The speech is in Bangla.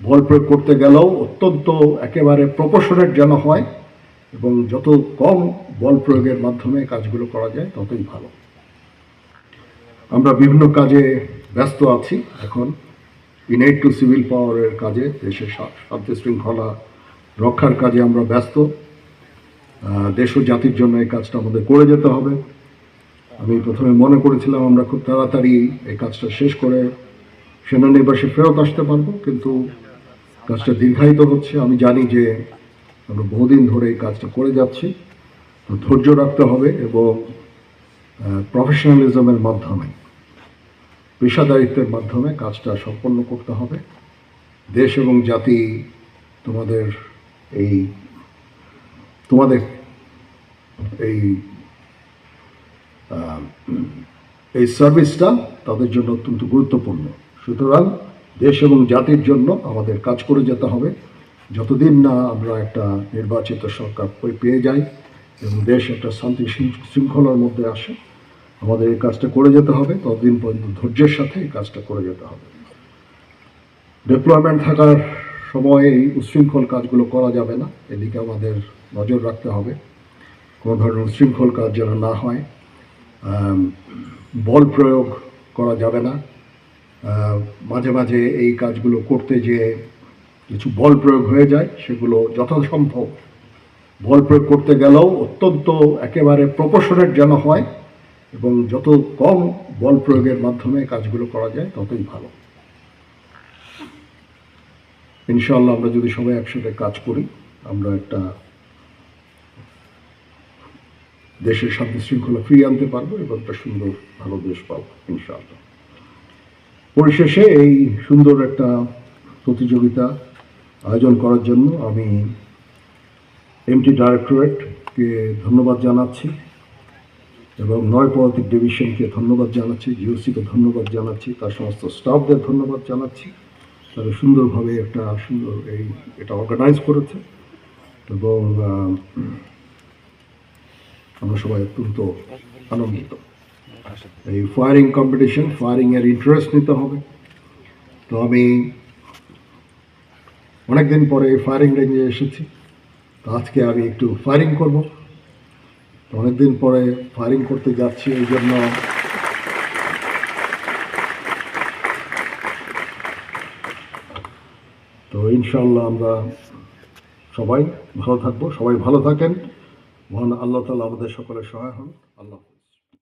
বল প্রয়োগ করতে গেলেও অত্যন্ত একেবারে প্রপোর্শনেট যেন হয় এবং যত কম বল প্রয়োগের মাধ্যমে কাজগুলো করা যায় ততই ভালো। আমরা বিভিন্ন কাজে ব্যস্ত আছি এখন। ইনেট টু সিভিল পাওয়ারের কাজে দেশের শান্তি শৃঙ্খলা রক্ষার কাজে আমরা ব্যস্ত। দেশ ও জাতির জন্য এই কাজটা আমাদের করে যেতে হবে। আমি প্রথমে মনে করেছিলাম আমরা খুব তাড়াতাড়ি এই কাজটা শেষ করে সেনানিবাসে ফেরত আসতে পারব, কিন্তু কাজটা দীর্ঘায়িত হচ্ছে। আমি জানি যে আমরা বহুদিন ধরে এই কাজটা করে যাচ্ছি। ধৈর্য রাখতে হবে এবং প্রফেশনালিজমের মাধ্যমে, পেশাদারিত্বের মাধ্যমে কাজটা সম্পন্ন করতে হবে। দেশ এবং জাতি তোমাদের এই তোমাদের এই এই সার্ভিসটা তাদের জন্য অত্যন্ত গুরুত্বপূর্ণ। সুতরাং দেশ এবং জাতির জন্য আমাদের কাজ করে যেতে হবে। যতদিন না আমরা একটা নির্বাচিত সরকার পেয়ে যাই এবং দেশ একটা শান্তি শৃঙ্খ- শৃঙ্খলার মধ্যে আসে, আমাদের এই কাজটা করে যেতে হবে। ততদিন পর্যন্ত ধৈর্যের সাথে এই কাজটা করে যেতে হবে। ডেপ্লয়মেন্ট থাকার সময় এই উচ্ছৃঙ্খল কাজগুলো করা যাবে না। এদিকে আমাদের নজর রাখতে হবে। কোনো ধরনের উচ্ছৃঙ্খল কাজ যেন না হয় বল প্রয়োগ করা যাবে না। মাঝে মাঝে এই কাজগুলো করতে যে কিছু বল প্রয়োগ হয়ে যায়, সেগুলো যথাসম্ভব বল প্রয়োগ করতে গেলেও অত্যন্ত একেবারে প্রপোর্শনেট যেন হয় এবং যত কম বল প্রয়োগের মাধ্যমে কাজগুলো করা যায়, ততই ভালো। ইনশাল্লাহ আমরা যদি সবাই একসাথে কাজ করি, আমরা একটা দেশের শান্তি শৃঙ্খলা ফিরিয়ে আনতে পারব এবং একটা সুন্দর ভালো দেশ পাবো, ইনশাআল্লাহ। পরিশেষে এই সুন্দর একটা প্রতিযোগিতা আয়োজন করার জন্য আমি এমটি ডাইরেক্টরেটকে ধন্যবাদ জানাচ্ছি এবং নয় পদাতিক ডিভিশনকে ধন্যবাদ জানাচ্ছি জিওসিকে ধন্যবাদ জানাচ্ছি, তার সমস্ত স্টাফদের ধন্যবাদ জানাচ্ছি। তারা সুন্দরভাবে একটা সুন্দর এই এটা অর্গানাইজ করেছে এবং আমরা সবাই অত্যন্ত আনন্দিত। এই ফায়ারিং কম্পিটিশন ফায়ারিংয়ের ইন্টারেস্ট নিতে হবে। তো আমি অনেকদিন পরে ফায়ারিং রেঞ্জে এসেছি। তো আজকে আমি একটু ফায়ারিং করব। তো অনেকদিন পরে ফায়ারিং করতে যাচ্ছি এই জন্য। তো ইনশাল্লাহ আমরা সবাই ভালো থাকব, সবাই ভালো থাকেন। মহান আল্লাহ তালা আমাদের সকলের সহায় হন